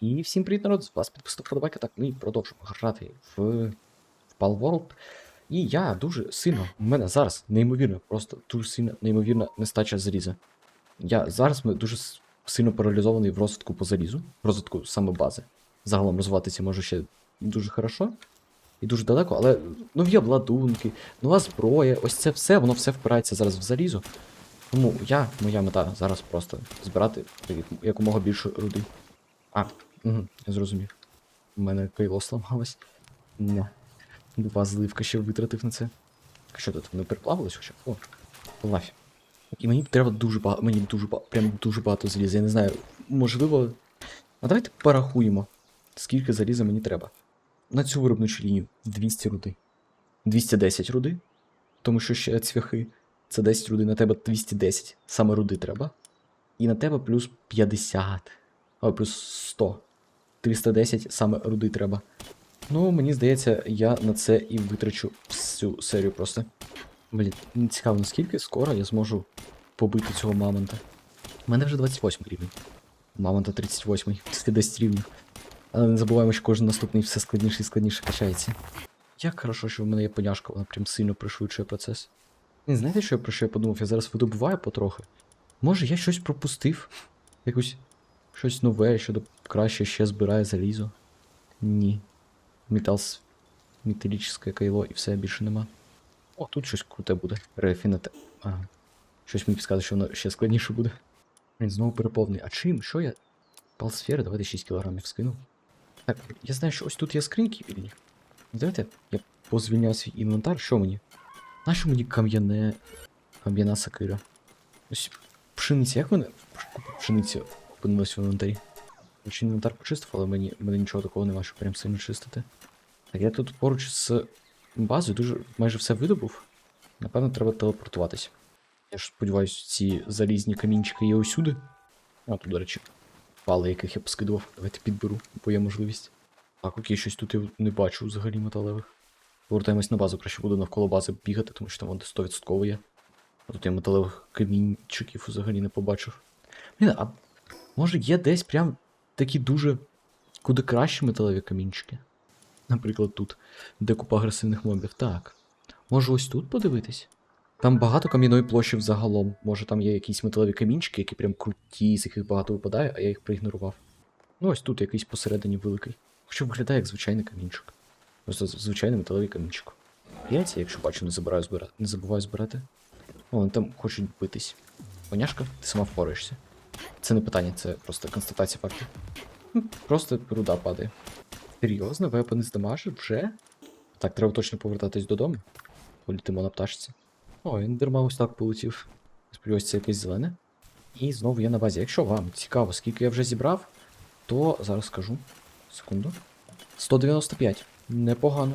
І всім привіт, народ! З вас підписав подобайка. Так, ми продовжуємо грати в, Pal World. І я дуже сильно, в мене зараз неймовірно, просто дуже сильно, неймовірна нестача заліза. Я зараз дуже сильно паралізований в розвитку по залізу, в розвитку саме бази. Загалом розвиватися можу ще дуже хорошо і дуже далеко, але нові обладунки, нова зброя, ось це все, воно все впирається зараз в залізо. Тому я, моя мета зараз просто збирати якомога більше руди. А, угу, я зрозумів. У мене кайло сламалось. Не. Два зливка ще витратив на це. Що тут? Вони переплавились хоча? О, лафі. І мені треба дуже багато, мені дуже багато, прям дуже багато заліза. Я не знаю, можливо. А давайте порахуємо, скільки заліза мені треба. На цю виробничу лінію 200 руди. 210 руди. Тому що ще цвяхи. Це 10 руди, на тебе 210. Саме руди треба. І на тебе плюс 50. А, плюс 100. 310 саме руди треба. Ну, мені здається, я на це і витрачу всю серію просто. Блін, не цікаво, наскільки скоро я зможу побити цього мамонта. У мене вже 28 рівень. Мамонта 38, це 10 рівнів. Але не забуваємо, що кожен наступний все складніше і складніше качається. Як хорошо, що в мене є поняшка, вона прям сильно пришвидшує процес. Не знаєте, що я про що я подумав? Я зараз видобуваю потрохи. Може, я щось пропустив? Якусь щось нове, що до- краще ще збирає залізо. Ні. Металс. Металічне кайло і все більше нема. О, тут щось круте буде. Рефінате. Ага. Щось мені підказує, що воно ще складніше буде. Він знову переповнений. А чим? Що я? Палсфери, давайте 6 кілограмів скину. Так, я знаю, що ось тут є скриньки вільні. Давайте я позвільняю свій інвентар. Що мені? Нащо мені кам'яне. кам'яна сакира? Ось пшениця. Як мене пшениця опинилась в інвентарі? Ще інвентар почистив, але мені, мене нічого такого нема, щоб прям сильно чистити. Так, я тут поруч з базою дуже майже все видобув. Напевно, треба телепортуватись. Я ж сподіваюся, ці залізні камінчики є усюди. А, тут, до речі, пали, яких я поскидував. Давайте підберу, бо є можливість. Так, окей, щось тут я не бачу взагалі металевих. Повертаємось на базу, краще буду навколо бази бігати, тому що там вон 100% є. А тут я металевих камінчиків взагалі не побачив. Блін, а може є десь прям такі дуже куди кращі металеві камінчики? Наприклад, тут, де купа агресивних мобів. Так. Може ось тут подивитись? Там багато кам'яної площі взагалом. Може там є якісь металеві камінчики, які прям круті, з яких багато випадає, а я їх проігнорував. Ну ось тут якийсь посередині великий. Хоча виглядає як звичайний камінчик. Просто звичайний металевий камінчик. Яйця, якщо бачу, не забираю збирати. Не забуваю збирати. О, вони там хочуть битись. Поняшка, ти сама впораєшся. Це не питання, це просто констатація факту. Просто руда падає. Серйозно, вепони здамажив вже? Так, треба точно повертатись додому. Політимо на пташці. О, ендерман ось так полетів. Сподіваюсь, це якесь зелене. І знову я на базі. Якщо вам цікаво, скільки я вже зібрав, то зараз скажу. Секунду. 195. Непогано.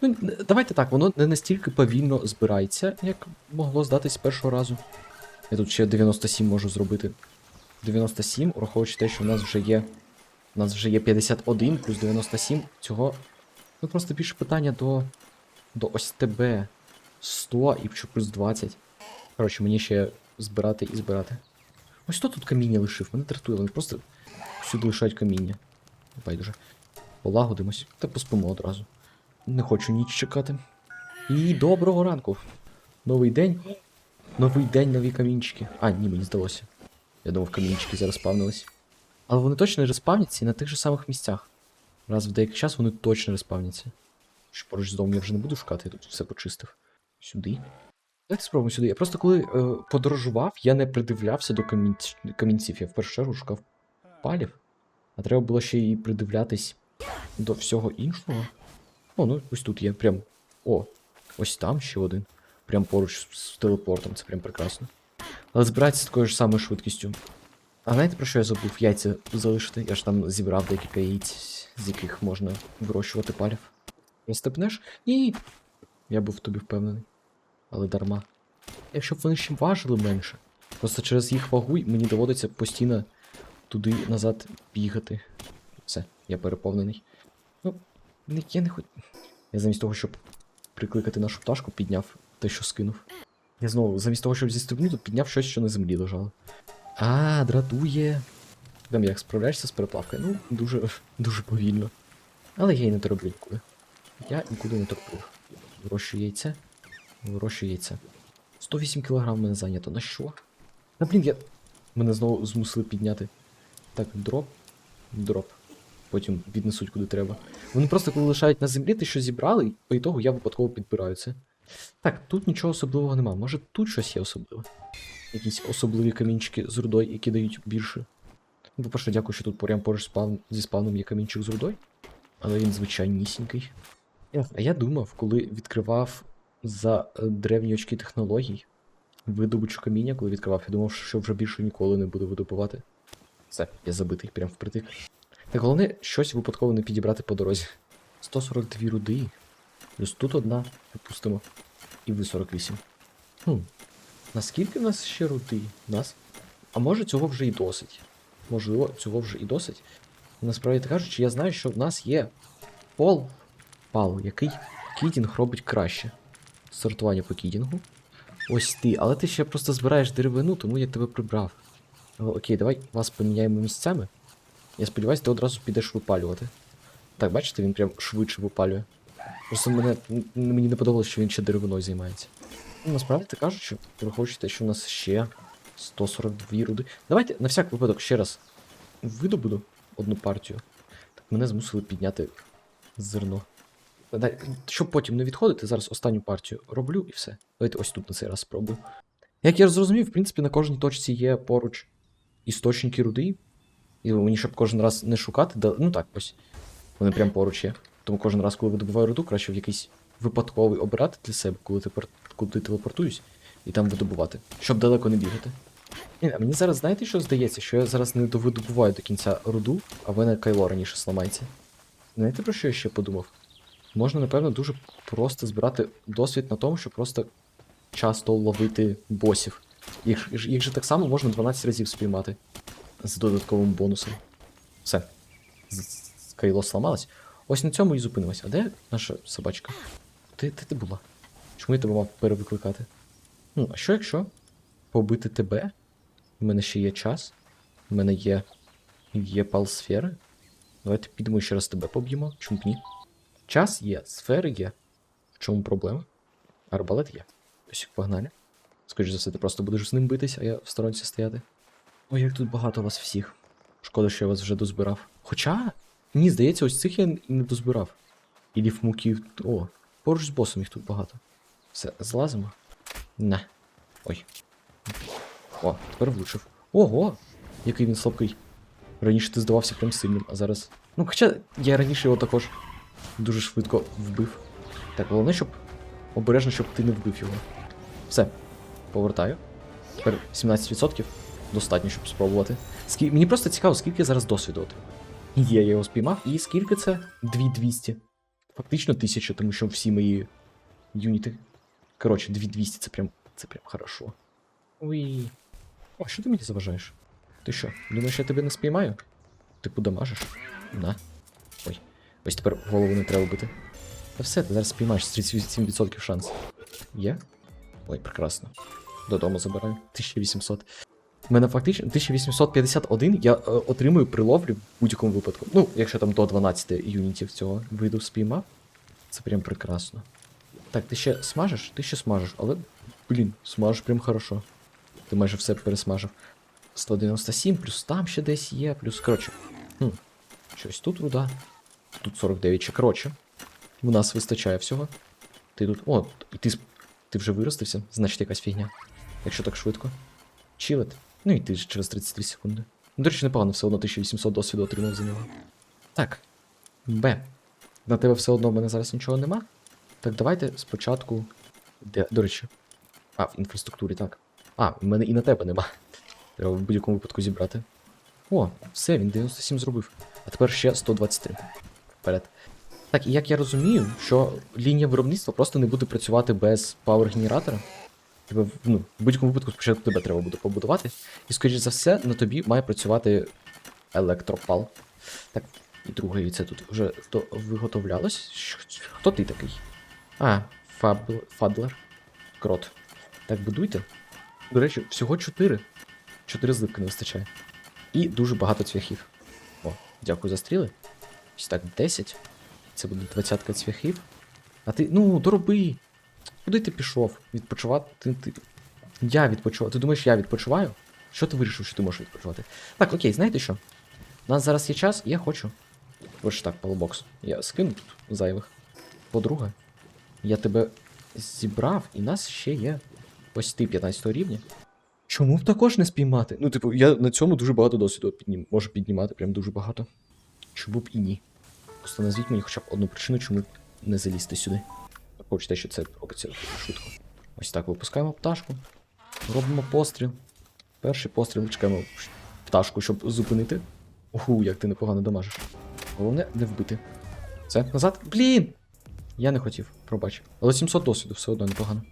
Ну, давайте так, воно не настільки повільно збирається, як могло здатись з першого разу. Я тут ще 97 можу зробити. 97, ураховуючи те, що в нас вже є. У нас вже є 51 плюс 97. Цього. Ну просто більше питання до. До ось тебе. 100 і плюс 20. Коротше, мені ще збирати і збирати. Ось хто тут каміння лишив? Мене дратує, вони просто всюди лишають каміння. Байдуже. Полагодимось та поспимо одразу. Не хочу ніч чекати. І доброго ранку. Новий день. Новий день, нові камінчики. А, ні, мені здалося. Я думав, камінчики зараз спавнились. Але вони точно респавняться і на тих же самих місцях. Раз в деякий час вони точно респавняться. Що поруч з домом я вже не буду шукати, я тут все почистив. Сюди. Давайте спробуємо сюди. Я просто коли е, подорожував, я не придивлявся до камінць... камінців. Я в першу чергу шукав палів. А треба було ще і придивлятись до всього іншого. О, ну ось тут є прям. О, ось там ще один. Прям поруч з телепортом, це прям прекрасно. Але збирається з такою ж самою швидкістю. А знаєте про що я забув? Яйця залишити. Я ж там зібрав декілька яєць, з яких можна вирощувати палів. Розстепнеш? Ні. Я був тобі впевнений. Але дарма. Якщо б вони ще важили менше. Просто через їх вагу мені доводиться постійно туди назад бігати. Все, я переповнений. Ну, не- я не хоч. Я замість того, щоб прикликати нашу пташку, підняв те, що скинув. Я знову, замість того, щоб зістрибнути, підняв щось, що на землі лежало. А, дратує. Там як справляєшся з переплавкою? Ну, дуже, дуже повільно. Але я і не тороплю нікуди. Я нікуди не тороплю. Вирощую яйце. Вирощую яйце. 108 кг мене зайнято. На що? Та блін, я. Мене знову змусили підняти. Так, дроп. Дроп. Потім віднесуть куди треба. Вони просто коли лишають на землі, ти що зібрали, по ітогу я випадково підбираю це. Так, тут нічого особливого нема. Може тут щось є особливе. Якісь особливі камінчики з рудою, які дають більше. Ну, По-перше, дякую, що тут прямо поруч спав... зі спавном є камінчик з рудою. Але він звичайнісінький. А я думав, коли відкривав за е, древні очки технологій видобучу каміння, коли відкривав, я думав, що вже більше ніколи не буду видобувати. Все, я забитий прям впритик. Так головне, щось випадково не підібрати по дорозі. 142 руди. Плюс тут одна, допустимо. І ви 48. Хм. Наскільки в нас ще руди? Нас? А може цього вже і досить. Можливо, цього вже і досить. Насправді кажучи, я знаю, що в нас є пол пал, який кідінг робить краще. Сортування по кідінгу. Ось ти, але ти ще просто збираєш деревину, тому я тебе прибрав. Окей, давай вас поміняємо місцями. Я сподіваюся, ти одразу підеш випалювати. Так, бачите, він прям швидше випалює. Просто мене, мені не подобалося, що він ще деревиною займається. Ну, насправді ти кажучи, враховуючи що у нас ще 142 руди. Давайте на всяк випадок ще раз видобуду одну партію. Так мене змусили підняти зерно. Дай- Щоб потім не відходити, зараз останню партію роблю і все. Давайте ось тут на цей раз спробую. Як я зрозумів, в принципі, на кожній точці є поруч істочники руди. І мені, щоб кожен раз не шукати, да, ну так ось. Вони прям поруч є. Тому кожен раз, коли видобуваю руду, краще в якийсь випадковий обирати для себе, коли ти, пер- куди телепортуюсь, і там видобувати, щоб далеко не бігати. Ні, а мені зараз знаєте, що здається, що я зараз не довидобуваю до кінця руду, а в мене кайло раніше сламається. Знаєте про що я ще подумав? Можна, напевно, дуже просто збирати досвід на тому, що просто часто ловити босів. Їх, їх же так само можна 12 разів спіймати з додатковим бонусом. Все. Кайло сламалось. Ось на цьому і зупинимось. А де наша собачка? Ти, ти, ти була? Чому я тебе мав перевикликати? Ну, а що якщо побити тебе? У мене ще є час. У мене є. Є пал-сфери. Давайте підемо ще раз тебе поб'ємо. Чому б ні? Час є, сфери є. В чому проблема? Арбалет є. Ось погнали. Скоріше за все, ти просто будеш з ним битись, а я в сторонці стояти. Ой, як тут багато вас всіх. Шкода, що я вас вже дозбирав. Хоча, мені здається, ось цих я не дозбирав. І ліфмуків. О, поруч з босом їх тут багато. Все, злазимо. На. Ой. О, тепер влучив. Ого! Який він слабкий. Раніше ти здавався прям сильним, а зараз. Ну, хоча я раніше його також дуже швидко вбив. Так, головне, щоб. Обережно, щоб ти не вбив його. Все. Повертаю. Тепер 17% достатньо, щоб спробувати. Скі... Мені просто цікаво, скільки я зараз досвіду отримав. Є, я його спіймав. І скільки це? 2200. Фактично 1000, тому що всі мої юніти. Коротше, 2200 це прям. Це прям хорошо. Ой. О, що ти мені заважаєш? Ти що, думаєш, я тебе не спіймаю? Ти подамажиш? На. Ой. Ось тепер голову не треба бити. Та все, ти зараз спіймаєш 37% шанс. Є? Ой, прекрасно. Додому забираю. 1800. У мене фактично 1851 я е, отримую при ловлі в будь-якому випадку. Ну, якщо там до 12 юнітів цього виду спіймав. Це прям прекрасно. Так, ти ще смажеш? Ти ще смажеш, але, блін, смажеш прям хорошо. Ти майже все пересмажив. 197, плюс там ще десь є, плюс. Коротше. Хм. Щось тут руда. Тут 49 ще. Коротше. У нас вистачає всього. Ти тут. О, і ти, ти вже виростився, значить якась фігня. Якщо так швидко. Чилет. Ну і ти ж через 33 секунди. Ну, До речі, непогано, все одно 1800 досвіду отримав за нього. Так. Б. На тебе все одно в мене зараз нічого нема. Так, давайте спочатку. Де, до речі. А, в інфраструктурі, так. А, в мене і на тебе нема. Треба в будь-якому випадку зібрати. О, все, він 97 зробив. А тепер ще 123. Вперед. Так, і як я розумію, що лінія виробництва просто не буде працювати без пауер-генератора. Тебе, в- ну, в будь-якому випадку спочатку тебе треба буде побудувати. І, скоріш за все, на тобі має працювати електропал. Так, і друге яйце тут вже то виготовлялось. Хто ти такий? А, Фабл... Фадлер. Крот. Так, будуйте. До речі, всього 4. 4 зливки не вистачає. І дуже багато цвяхів. О, дякую за стріли. Ось так, 10. Це буде 20 цвяхів. А ти. Ну, дороби. Куди ти пішов? Відпочивати? Ти, ти... Я відпочиваю. Ти думаєш, я відпочиваю? Що ти вирішив, що ти можеш відпочивати? Так, окей, знаєте що? У нас зараз є час, і я хочу. Ось так, полбокс. Я скину тут зайвих. По-друге, я тебе зібрав, і нас ще є ось ти 15 рівня. Чому б також не спіймати? Ну, типу, я на цьому дуже багато досвіду піднім... можу піднімати, прям дуже багато. Чому б і ні? Просто назвіть мені хоча б одну причину, чому не залізти сюди. Хочете, що це робиться шутку. Ось так випускаємо пташку. Робимо постріл. Перший постріл чекаємо пташку, щоб зупинити. Уху, як ти непогано дамажиш. Головне не вбити. Це, назад. Блін! Я не хотів, пробач. Але 700 досвіду все одно непогано.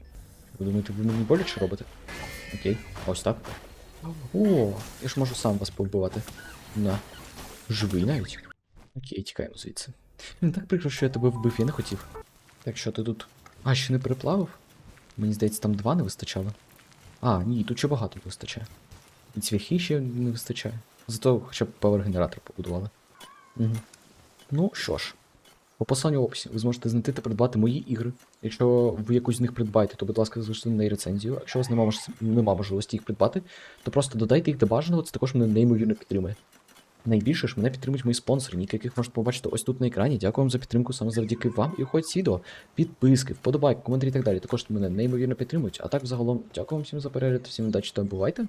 Ви думаєте, ви мені боляче робите? Окей, ось так. О, я ж можу сам вас повбивати. На. Живий навіть. Окей, тікаємо звідси. Блін, так прикро, що я тебе вбив, я не хотів. Так що ти тут. А, ще не переплавив? Мені здається, там два не вистачало. А, ні, тут ще багато не вистачає. І цвяхи ще не вистачає. Зато хоча б павер-генератор побудували. Угу. Ну що ж, по посиланню в описі ви зможете знайти та придбати мої ігри. Якщо ви якусь з них придбаєте, то, будь ласка, залиште на неї рецензію. Якщо у вас нема можливості їх придбати, то просто додайте їх до бажаного, це також мене неймовірно підтримує. Найбільше ж мене підтримують мої спонсори, ніки яких можете побачити ось тут на екрані. Дякую вам за підтримку саме завдяки вам і хоч відео, підписки, вподобайки, коментарі і так далі. Також мене неймовірно підтримують. А так, загалом, дякую вам всім за перегляд, всім удачі та бувайте.